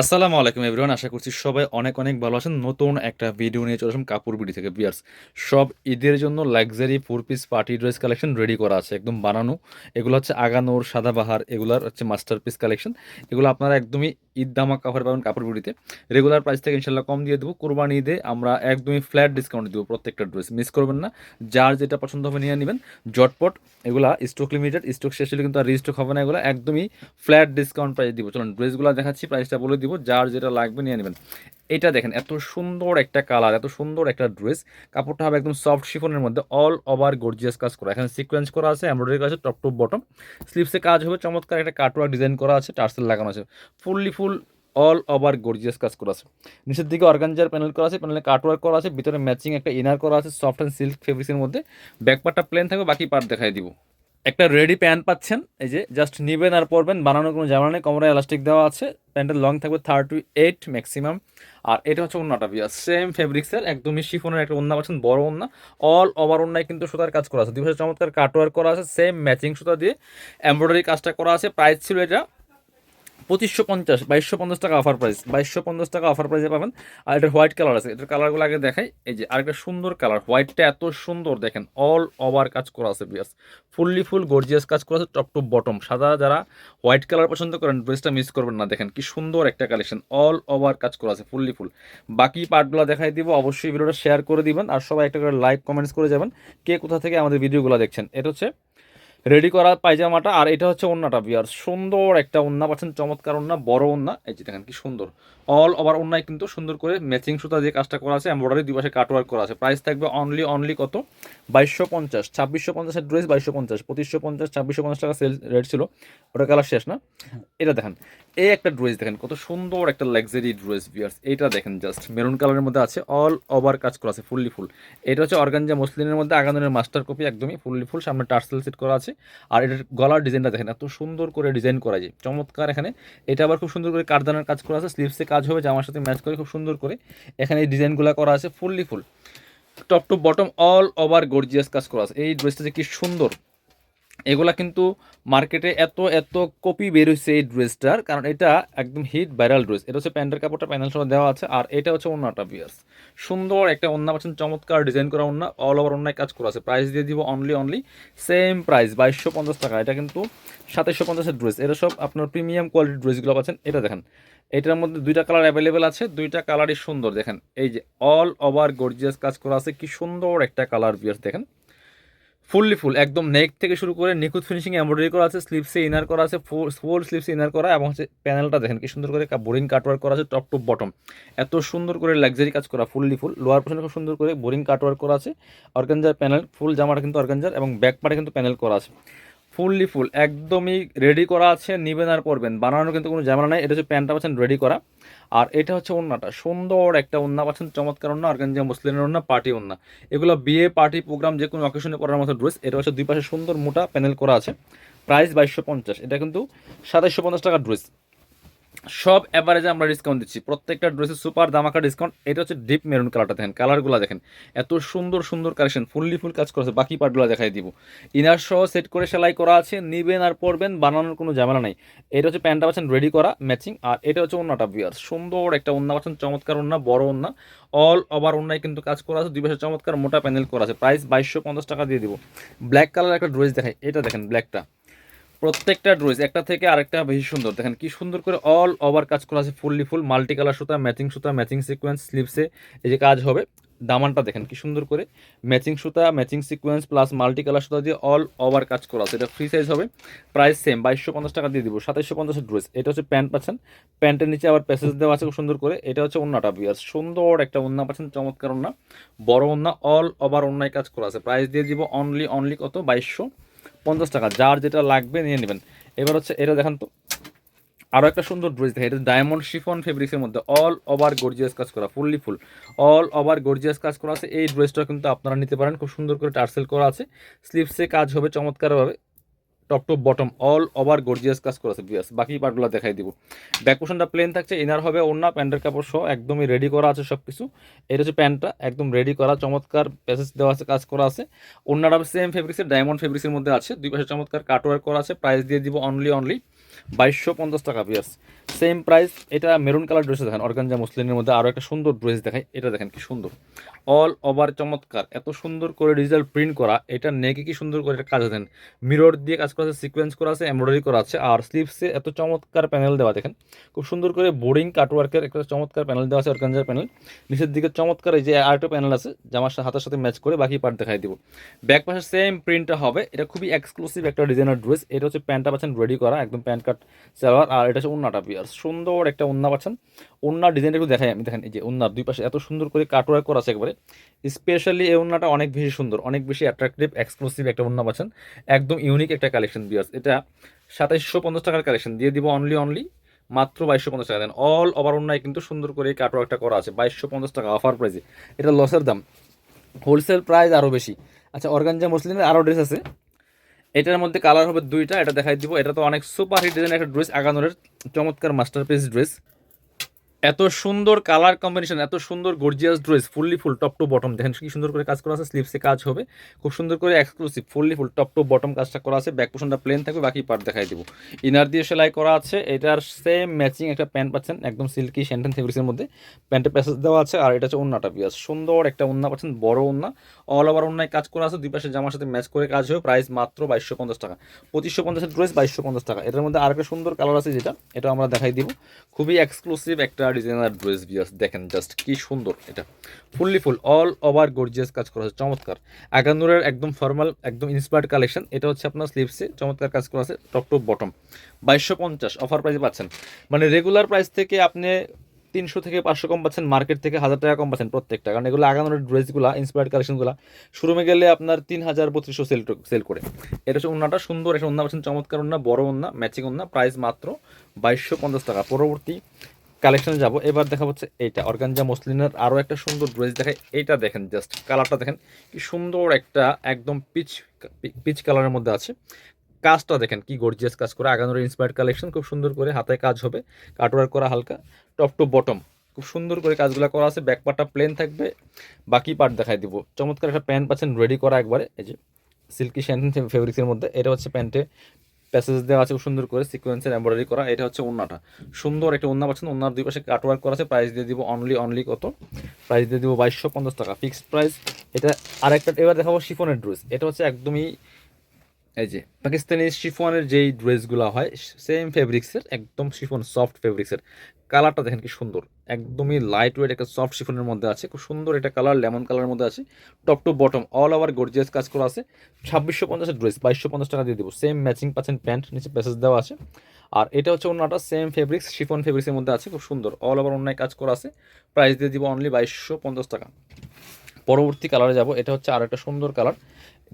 আসসালামু আলাইকুম এভরিওয়ান, আশা করছি সবাই অনেক অনেক ভালো আছেন। নতুন একটা ভিডিও নিয়ে চলে আসলাম কাপড় বিডি থেকে। বিয়ার্স সব ঈদের জন্য luxury four piece party dress collection ready করা আছে, একদম বানানো। এগুলো হচ্ছে আগানোর, সাদাবাহার, এগুলার হচ্ছে মাস্টার পিস কালেকশন এগুলো আপনারা একদমই ঈদ দামা কাপড় পাবেন কাপড় বিডিতে রেগুলার প্রাইস থেকে ইনশাল্লাহ কম দিয়ে দেবো। কোরবানি ঈদে আমরা একদমই ফ্ল্যাট ডিসকাউন্ট দেবো প্রত্যেকটা ড্রেস মিস করবেন না, যার যেটা পছন্দ হবে নিয়ে নেবেন। জটপট, এগুলা স্টক লিমিটেড স্টক শেষ হলে কিন্তু আর রিস্টক হবে না। এগুলো একদমই ফ্ল্যাট ডিসকাউন্ট প্রাইস দিব। চলুন ড্রেসগুলো দেখাচ্ছি প্রাইসটা বলে দিব, যার যেটা লাগবে নিয়ে নেবেন। এটা দেখেন, এত সুন্দর একটা কালার এত সুন্দর একটা ড্রেস কাপড়টা হবে একদম সফট শিফনের মধ্যে অল ওভার গর্জিয়াস কাজ করা। এখানে সিকোয়েন্স করা আছে এমব্রয়ডারি করা আছে টপ টপ বটম স্লিপসে কাজ হবে, চমৎকার একটা কাটওয়ার্ক ডিজাইন করা আছে, টার্সেল লাগানো আছে। Fully full all over gorgeous কাজ করা আছে। নিচের দিকে অর্গানজার প্যানেল করা আছে প্যানেলে কাটওয়ার্ক করা আছে, ভিতরে ম্যাচিং একটা ইনার করা আছে সফট অ্যান্ড সিল্ক ফেব্রিক্সের মধ্যে। ব্যাক পার্টটা প্লেন থাকবে, বাকি পার্ট দেখাই দিব। একটা রেডি প্যান্ট পাচ্ছেন, এই যে জাস্ট নিবেন আর পরবেন বানানোর কোনো জামা নেই, কোমরে এলাস্টিক দেওয়া আছে, প্যান্টের লং থাকবে থার্টি এইট ম্যাক্সিমাম আর এটা হচ্ছে অন্যটা বিয়ার সেম ফেব্রিক্সের একদমই শিফনের একটা অন্য পাচ্ছেন, বড় অন্য অল ওভার অন্যায় কিন্তু সুতার কাজ করা আছে, দুই হাজার চমৎকার কাটওয়ার করা আছে সেম ম্যাচিং সুতা দিয়ে এমব্রয়ডারি কাজটা করা আছে প্রাইস ছিল এটা পঁচিশশো পঞ্চাশ, বাইশশো পঞ্চাশ টাকা অফার প্রাইস বাইশশো পঞ্চাশ টাকা অফার প্রাইসে পাবেন। আর এটার হোয়াইট কালার আছে। এটার কালারগুলো আগে দেখাই। এই যে আরেকটা সুন্দর কালার হোয়াইটটা এত সুন্দর, দেখেন অল ওভার কাজ করা আছে বিয়াস ফুললি ফুল গর্জিয়াস কাজ করা আছে টপ টু বটম সাদা যারা হোয়াইট কালার পছন্দ করেন ড্রেসটা মিস করবেন না, দেখেন, কি সুন্দর একটা কালেকশন অল ওভার কাজ করা আছে ফুললি ফুল বাকি পার্টগুলো দেখাই দিব, অবশ্যই ভিডিওটা শেয়ার করে দিবেন। আর সবাই একটা করে লাইক কমেন্টস করে যাবেন, কে কোথা থেকে আমাদের ভিডিওগুলো দেখছেন। এটা হচ্ছে রেডি করা পায়জামাটা, আর এটা হচ্ছে ওন্নাটা বিয়ার সুন্দর একটা ওন্না, পাচ্ছেন চমৎকার ওন্না, বড় ওন্না। এই যে দেখেন কি সুন্দর। অল ওভার ওন্নায় কিন্তু সুন্দর করে ম্যাচিং সুতা দিয়ে কাজটা করা আছে এমব্রয়ডারি দুই পাশে কাটওয়ার্ক করা আছে। প্রাইস থাকবে অনলি অনলি কত? বাইশশো পঞ্চাশ। ছাব্বিশশো পঞ্চাশের ড্রেস বাইশশো পঞ্চাশ। পঁচিশশো পঞ্চাশ, ছাব্বিশশো পঞ্চাশ টাকা সেল রেট ছিল। ওটা কালার শেষ না? এটা দেখেন। এই একটা ড্রেস দেখেন, কত সুন্দর একটা লাক্সারি ড্রেস বিয়ার্স এটা দেখেন জাস্ট মেরুন কালারের মধ্যে আছে অল ওভার কাজ করা আছে ফুললি ফুল এটা হচ্ছে অর্গানজা মসলিনের মধ্যে আগানের মাস্টার কপি একদমই ফুললি ফুল সামনে টার্সেল সেট করা আছে। আর এটার গলার ডিজাইনটা দেখেন, এত সুন্দর করে ডিজাইন করা যায় চমৎকার এখানে। এটা আবার খুব সুন্দর করে কারদানার কাজ করা আছে স্লিভসে কাজ হবে জামার সাথে ম্যাচ করে, খুব সুন্দর করে। এখানে এই ডিজাইনগুলো করা আছে, fully full. Top to bottom all over gorgeous কাজ করা আছে। এই ড্রেসটা যে কি সুন্দর। এগুলা কিন্তু মার্কেটে এত এত কপি বের হয়েছে এই ড্রেসটার কারণ এটা একদম হিট ভাইরাল ড্রেস এটা হচ্ছে প্যান্টের কাপড়টা প্যানেল সহ দেওয়া আছে, আর এটা হচ্ছে অন্যটা বিয়ার্স সুন্দর একটা অন্য পাচ্ছেন চমৎকার ডিজাইন করা অন্য অল ওভার অন্যায় কাজ করা আছে। প্রাইস দিয়ে দিব অনলি অনলি সেম প্রাইস বাইশশো পঞ্চাশ টাকা। এটা কিন্তু সাতাশশো পঞ্চাশের ড্রেস এটা সব আপনার প্রিমিয়াম কোয়ালিটির ড্রেসগুলো পাচ্ছেন, এটা দেখেন। এটার মধ্যে দুইটা কালার অ্যাভেলেবেল আছে, দুইটা কালারই সুন্দর, দেখেন। এই যে অল ওভার গর্জিয়াস কাজ করা আছে, কি সুন্দর একটা কালার বিয়ার্স দেখেন। ফুললি ফুল একদম নেক থেকে শুরু করে নিখুঁত ফিনিশিং এমব্রয়ডারি করা আছে স্লিপসে ইনার করা আছে ফুল স্লিপসে ইনার করা, এবং হচ্ছে প্যানেলটা দেখেন, কি সুন্দর করে বোরিং কাটওয়ার্ক করা আছে টপ টু বটম এত সুন্দর করে লাক্সারি কাজ করা ফুললি ফুল লোয়ার পোর্শনে খুব সুন্দর করে বোরিং কাটওয়ার্ক করা আছে অর্গানজার প্যানেল ফুল জামাটা কিন্তু অর্গানজার এবং ব্যাক পার্টে কিন্তু প্যানেল করা আছে। ফুললি ফুল, একদমই রেডি করা আছে, নিবেন আর পরবেন। বানানোর কিন্তু কোনো ঝামেলা নাই, এটা হচ্ছে প্যান্টটা পাচ্ছেন রেডি করা। আর এটা হচ্ছে ওন্নাটা সুন্দর একটা ওন্না পাচ্ছেন, চমৎকার অন্য ওন্না অর্গানজা মুসলিমের অন্য পার্টি ওন্না এগুলো বিয়ে, পার্টি, প্রোগ্রাম, যে কোনো অকেশনে পরার মতো ড্রেস এটা হচ্ছে দুই পাশে সুন্দর মোটা প্যানেল করা আছে। প্রাইস বাইশশো পঞ্চাশ, এটা কিন্তু সাতাইশশো পঞ্চাশ টাকার ড্রেস সব অ্যাভারেজে আমরা ডিসকাউন্ট দিচ্ছি। প্রত্যেকটা ড্রেসে সুপার দামাকা ডিসকাউন্ট এটা হচ্ছে ডিপ মেরুন কালারটা দেখেন। কালারগুলো দেখেন। এত সুন্দর সুন্দর কালেকশন ফুললি ফুল কাজ করেছে। বাকি পার্টগুলো দেখাই দিব। ইনার সহ সেট করে সেলাই করা আছে। নিবেন আর পরবেন, বানানোর কোনো ঝামেলা নাই। এটা হচ্ছে প্যান্টটা পাচ্ছেন রেডি করা ম্যাচিং আর এটা হচ্ছে অন্যটা বিয়ার সুন্দর একটা অন্য পাচ্ছেন। চমৎকার অন্য বড় অন্য অল ওভার অন্যায় কিন্তু কাজ করা আছে। দুই পাশে চমৎকার মোটা প্যানেল করা আছে। প্রাইস বাইশশো পঞ্চাশ টাকা দিয়ে দিব। ব্ল্যাক কালার একটা ড্রেস দেখাই। এটা দেখেন ব্ল্যাকটা প্রত্যেকটা ড্রেস, একটা থেকে আরেকটা বেশি সুন্দর। দেখেন কি সুন্দর করে অল ওভার কাজ করা আছে, ফুললি ফুল মাল্টি কালার সুতা ম্যাচিং সুতা ম্যাচিং সিকোয়েন্স স্লিপসে এই যে কাজ হবে, দামানটা দেখেন কি সুন্দর করে ম্যাচিং সুতা matching sequence plus multi colour সুতা দিয়ে অল ওভার কাজ করা আছে। এটা ফ্রি সাইজ হবে প্রাইস সেম বাইশশো পঞ্চাশ টাকা দিয়ে দিব, সাতাইশশো পঞ্চাশের ড্রেস এটা হচ্ছে প্যান্ট পাচ্ছেন প্যান্টের নিচে আবার প্যাসেজ দেওয়া আছে খুব সুন্দর করে, এটা হচ্ছে অন্যটা বিয়ার সুন্দর একটা ওন্না পাচ্ছেন, চমৎকার ওন্না, বড় ওন্না অল ওভার অন্যায় কাজ করা আছে। প্রাইস দিয়ে দিব অনলি অনলি কত? বাইশশো। পঞ্চাশ টাকা, যার যেটা লাগবে নিয়ে নেবেন। এবার হচ্ছে এটা দেখান তো আরও একটা সুন্দর ড্রেস দেখে এটা ডায়মন্ড শিফন ফেব্রিক্সের মধ্যে অল ওভার গর্জিয়াস কাজ করা fully full all over gorgeous কাজ করা আছে। এই ড্রেসটা কিন্তু আপনারা নিতে পারেন, খুব সুন্দর করে টার্সেল করা আছে। স্লিপসে কাজ হবে চমৎকারভাবে। Top top bottom all over gorgeous কাজ করেছে বিয়াস বাকি পার্টগুলো দেখাই দিব। ব্যাক পোর্শনটা প্লেন থাকছে ইনার হবে ওন্না প্যান্টের কাপড় সহ, একদমই রেডি করা আছে সব কিছু এটা হচ্ছে প্যান্টটা, একদম রেডি করা, চমৎকার প্যাসেজ দেওয়া আছে, কাজ করা আছে। ওন্নাটা সেম ফেব্রিক্সের ডায়মন্ড ফেব্রিক্সের মধ্যে আছে। দুই পাশে চমৎকার কাটওয়ার্ক করা আছে প্রাইস দিয়ে দিব অনলি অনলি বাইশশো পঞ্চাশ টাকা বিয়াস সেম প্রাইস এটা মেরুন কালার ড্রেসে দেখেন অর্গানজা মুসলিনের মধ্যে আরও একটা সুন্দর ড্রেস দেখায় এটা দেখেন কি সুন্দর। অল ওভার চমৎকার, এত সুন্দর করে ডিজিটাল প্রিন্ট করা, এটা নেকে কি সুন্দর করে এটা কাজ দেন মিরর দিয়ে কাজ করা আছে সিকোয়েন্স করা আছে এমব্রয়ডারি করা আছে, আর স্লিভসে এত চমৎকার প্যানেল দেওয়া, দেখেন। খুব সুন্দর করে বোর্ডিং কাটওয়ার্কের একটা চমৎকার প্যানেল দেওয়া আছে অর্গানজার প্যানেল নিচের দিকে চমৎকার এই যে আরেকটা প্যানেল আছে জামার হাতের সাথে ম্যাচ করে বাকি পার্ট দেখাই দিব। ব্যাক পাশে সেম প্রিন্টটা হবে। এটা খুবই এক্সক্লুসিভ একটা ডিজাইনার ড্রেস এটা হচ্ছে প্যান্টটা পাচ্ছেন রেডি করা, একদম প্যান্ট কাট সালোয়ার, আর এটা হচ্ছে উন্নাটা পিয়ার সুন্দর একটা উন্না পাচ্ছেন। উন্নার ডিজাইনটা একটু দেখাই আমি, দেখেন এই যে উন্নার দুই পাশে এত সুন্দর করে কাটওয়ার্ক করা আছে একবারে। স্পেশালি এই উন্নাটা অনেক বেশি সুন্দর, অনেক বেশি অ্যাট্রাকটিভ এক্সক্লুসিভ একটা উন্না পাচ্ছেন। একদম ইউনিক একটা কালেকশন বিয়ার্স এটা সাতাইশশো পঞ্চাশ টাকার কালেকশন দিয়ে দিব অনলি অনলি মাত্র বাইশশো পঞ্চাশ টাকা। দেন অল ওভার অন্যায় কিন্তু সুন্দর করে কাটওয়ার্কটা করা আছে, বাইশশো পঞ্চাশ টাকা অফার প্রাইসে এটা লসের দাম হোলসেল প্রাইস আরও বেশি। আচ্ছা অর্গানজা মুসলিমের আরও ড্রেস আছে। এটার মধ্যে কালার হবে দুইটা, এটা দেখাই দিব। এটা তো অনেক সুপার হিট ডিজাইনের একটা ড্রেস আগানোরের চমৎকার মাস্টারপিস ড্রেস এত সুন্দর কালার কম্বিনেশন এত সুন্দর gorgeous dress fully full top to bottom দেখেন কি সুন্দর করে কাজ করা আছে স্লিভসে কাজ হবে। খুব সুন্দর করে exclusive fully full top to bottom কাজটা করা আছে। ব্যাক পোর্শনটা প্লেন থাকবে, বাকি পার্ট দেখাই দিব। ইনার দিয়ে সেলাই করা আছে, এটার সেম ম্যাচিং একটা প্যান্ট পাচ্ছেন, একদম সিল্কি শ্যান্টেন ফেব্রিক্সের মধ্যে। প্যান্টের প্যাসেজ দেওয়া আছে, আর এটা হচ্ছে ওন্নাটা পিয়াস সুন্দর একটা ওন্না পাচ্ছেন, বড় ওন্না। অল ওভার ওন্নায় কাজ করা আছে, দুই পাশে জামার সাথে ম্যাচ করে কাজ হবে প্রাইস মাত্র বাইশশো পঞ্চাশ টাকা। পঁচিশশো পঞ্চাশের ড্রেস বাইশশো পঞ্চাশ টাকা। এটার মধ্যে আরেকটা সুন্দর কালার আছে যেটা, এটা আমরা দেখাই দিব। খুবই এক্সক্লুসিভ একটা ডিজাইনার ড্রেস বিয়াস, দেখেন জাস্ট কি সুন্দর এটা। Fully full all over gorgeous কাজ করা আছে চমৎকার। আগানুরের একদম ফর্মাল একদম ইন্সপায়ার্ড কালেকশন এটা হচ্ছে আপনার স্লিভসে চমৎকার কাজ করা আছে টপ টপ বটম বাইশশো পঞ্চাশ অফার প্রাইসে পাচ্ছেন। মানে রেগুলার প্রাইস থেকে আপনি তিনশো থেকে পাঁচশো কম পাচ্ছেন মার্কেট থেকে হাজার টাকা কম পাচ্ছেন প্রত্যেকটা। কারণ এগুলো আগানোর ড্রেসগুলো ইন্সপায়ার্ড কালেকশনগুলো শোরুমে গেলে আপনার তিন হাজার বত্রিশশো সেল সেল করে। এটা হচ্ছে উন্নাটা সুন্দর একটা উন্না পাচ্ছেন চমৎকার উন্না বড় উন্না ম্যাচিং উন্না প্রাইস মাত্র বাইশশো পঞ্চাশ টাকা। পরবর্তী কালেকশনে যাব। এবার দেখা হচ্ছে এইটা। অর্গানজা মসলিনের আরও একটা সুন্দর ড্রেস দেখায় এইটা দেখেন জাস্ট কালারটা দেখেন। কি সুন্দর একটা একদম পিচ পিচ কালারের মধ্যে আছে। কাজটা দেখেন, কি গর্জিয়াস কাজ করে। আগানোর ইন্সপায়ার্ড কালেকশন খুব সুন্দর করে হাতে কাজ হবে। কাটওয়ার্ক করা হালকা টপ টু বটম খুব সুন্দর করে কাজগুলো করা আছে। ব্যাক পার্টটা প্লেন থাকবে। বাকি পার্ট দেখাই দিব। চমৎকার একটা প্যান্ট পাচ্ছেন রেডি করা একবারে। এই যে সিল্কি শ্যান্টেন ফেব্রিক্সের মধ্যে। এটা হচ্ছে প্যান্টে প্যাসেজ দেওয়া আছে সুন্দর করে সিকোয়েন্সের এম্ব্রয়ডারি করা। এটা হচ্ছে ওনাটা সুন্দর একটা ওন্না পাচ্ছেন, ওন্নার দুই পাশে কাটওয়ার্ক করা আছে। প্রাইস দিয়ে দিব অনলি অনলি কত? প্রাইস দিয়ে দিব বাইশশো পঞ্চাশ টাকা। ফিক্সড প্রাইস এটা আরেকটা, এবার দেখাবো শিফনের ড্রেস এটা হচ্ছে একদমই এই যে পাকিস্তানি শিফনের যেই ড্রেসগুলো হয় সেম ফেব্রিক্সের একদম শিফন সফট ফেব্রিক্সের কালারটা দেখেন কি সুন্দর। একদমই লাইট ওয়েট একটা সফট শিফনের মধ্যে আছে। খুব সুন্দর একটা কালার লেমন কালারের মধ্যে আছে। Top to bottom all over gorgeous কাজ করা আছে। ছাব্বিশশো পঞ্চাশের ড্রেস বাইশশো পঞ্চাশ টাকা দিয়ে দেবো। সেম ম্যাচিং পাচ্ছেন প্যান্ট নিচে প্যাসেজ দেওয়া আছে। আর এটা হচ্ছে অন্যটা সেম ফেব্রিক্স শিফন ফেব্রিক্সের মধ্যে আছে। খুব সুন্দর অল ওভার অন্যায় কাজ করা আছে। প্রাইস দিয়ে দিব অনলি বাইশশো পঞ্চাশ টাকা। পরবর্তী কালারে যাব। এটা হচ্ছে আর একটা সুন্দর কালার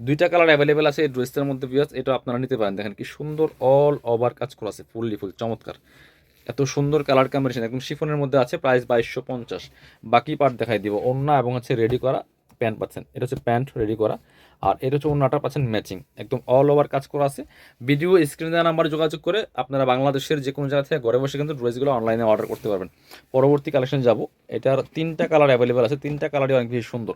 দুইটা কালার অ্যাভেলেবেল আছে এই ড্রেসটার মধ্যে বিয়াস এটা আপনারা নিতে পারেন। দেখেন কি সুন্দর অল ওভার কাজ করা আছে। ফুললি ফুল চমৎকার। এত সুন্দর কালার কম্বিনেশন একদম শিফনের মধ্যে আছে প্রাইস বাইশশো পঞ্চাশ। বাকি পার্ট দেখাই দিব। অন্য এবং হচ্ছে রেডি করা প্যান্ট পাচ্ছেন। এটা হচ্ছে প্যান্ট রেডি করা। আর এটা হচ্ছে ওন্নাটা পাচ্ছেন ম্যাচিং একদম অল ওভার কাজ করা আছে। ভিডিও স্ক্রিনে দেওয়া নাম্বার যোগাযোগ করে আপনারা বাংলাদেশের যে কোনো জায়গা থেকে ঘরে বসে কিন্তু ড্রেসগুলো অনলাইনে অর্ডার করতে পারবেন। পরবর্তী কালেকশন যাব। এটার তিনটা কালার অ্যাভেলেবেল আছে। তিনটা কালারই অনেক বেশি সুন্দর।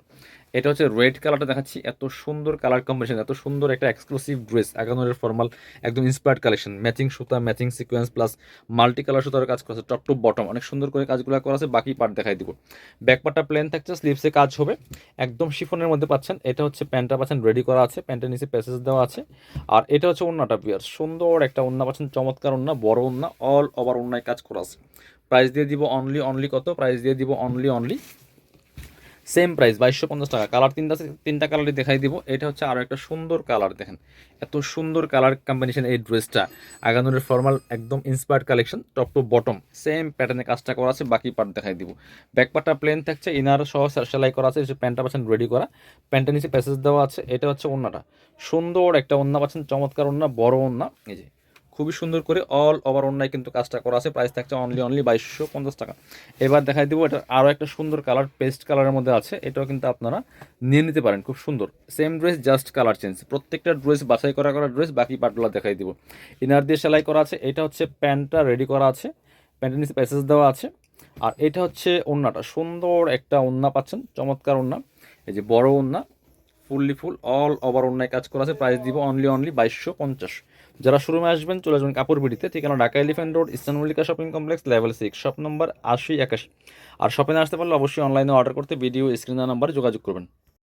এটা হচ্ছে রেড কালারটা দেখাচ্ছি। এত সুন্দর কালার কম্বিনেশন এত সুন্দর একটা এক্সক্লুসিভ ড্রেস আগানোরের ফর্মাল একদম ইন্সপায়ার্ড কালেকশন ম্যাচিং সুতা matching sequence plus multi colour সুতার কাজ করা আছে টপ টু বটম অনেক সুন্দর করে কাজগুলো করা আছে। বাকি পার্ট দেখাই দিব। ব্যাক পার্টটা প্লেন থাকছে স্লিভসে কাজ হবে। একদম শিফনের মধ্যে পাচ্ছেন। এটা হচ্ছে প্যান্টটা পাচ্ছেন রেডি করা আছে, প্যান্টের নিচে প্যাসেজ দেওয়া আছে। আর এটা হচ্ছে ওন্নাটা পিয়ার সুন্দর একটা ওন্না পাচ্ছেন, চমৎকার ওন্না বড় ওন্না অল ওভার ওন্নায় কাজ করা আছে। প্রাইস দিয়ে দিব অনলি অনলি কত? প্রাইস দিয়ে দিব অনলি অনলি সেম প্রাইস বাইশশো পঞ্চাশ টাকা। কালার তিনটা তিনটা কালারই দেখাই দিব। এটা হচ্ছে আরও একটা সুন্দর কালার দেখেন। এত সুন্দর কালার কম্বিনেশন এই ড্রেসটা আগানোরের ফর্মাল একদম inspired collection top to bottom same প্যাটার্নে কাজটা করা আছে, বাকি পার্ট দেখাই দিব। ব্যাক পার্টটা প্লেন থাকছে ইনার সহ সেলাই করা আছে প্যান্টটা পাচ্ছেন রেডি করা। প্যান্টের নিচে প্যাসেজ দেওয়া আছে, এটা হচ্ছে ওন্নাটা। সুন্দর একটা ওন্না পাচ্ছেন, চমৎকার ওন্না, বড় ওন্না। এই যে খুবই সুন্দর করে অল ওভার অন্যায় কিন্তু কাজটা করা আছে। প্রাইস থাকছে অনলি অনলি বাইশশো পঞ্চাশ টাকা। এবার দেখাই দেবো, এটা আরও একটা সুন্দর কালার পেস্ট কালারের মধ্যে আছে। এটাও কিন্তু আপনারা নিয়ে নিতে পারেন, খুব সুন্দর। Same dress just colour change প্রত্যেকটা ড্রেস বাছাই করা করা ড্রেস বাকি পার্টগুলো দেখাই দিব। ইনার দিয়ে সেলাই করা আছে। এটা হচ্ছে প্যান্টটা রেডি করা আছে। প্যান্টের নিচে প্যাসেজ দেওয়া আছে। আর এটা হচ্ছে ওন্নাটা। সুন্দর একটা ওন্না পাচ্ছেন, চমৎকার ওন্না। এই যে বড় ওন্না ফুললি ফুল অল ওভার অন্যায় কাজ করা আছে। প্রাইস দিব অনলি অনলি বাইশশো পঞ্চাশ। যারা শোরুমে আসবেন, চলে আসবেন কাপড় বিড়িতে। ঠিকানা Dhaka elephant road, eastern Mallika shopping complex, level six, shop number আশি একাশি। আর শপিংয়ে আসতে পারলে অবশ্যই অনলাইনে অর্ডার করতে ভিডিও স্ক্রিনার নাম্বারে যোগাযোগ করবেন।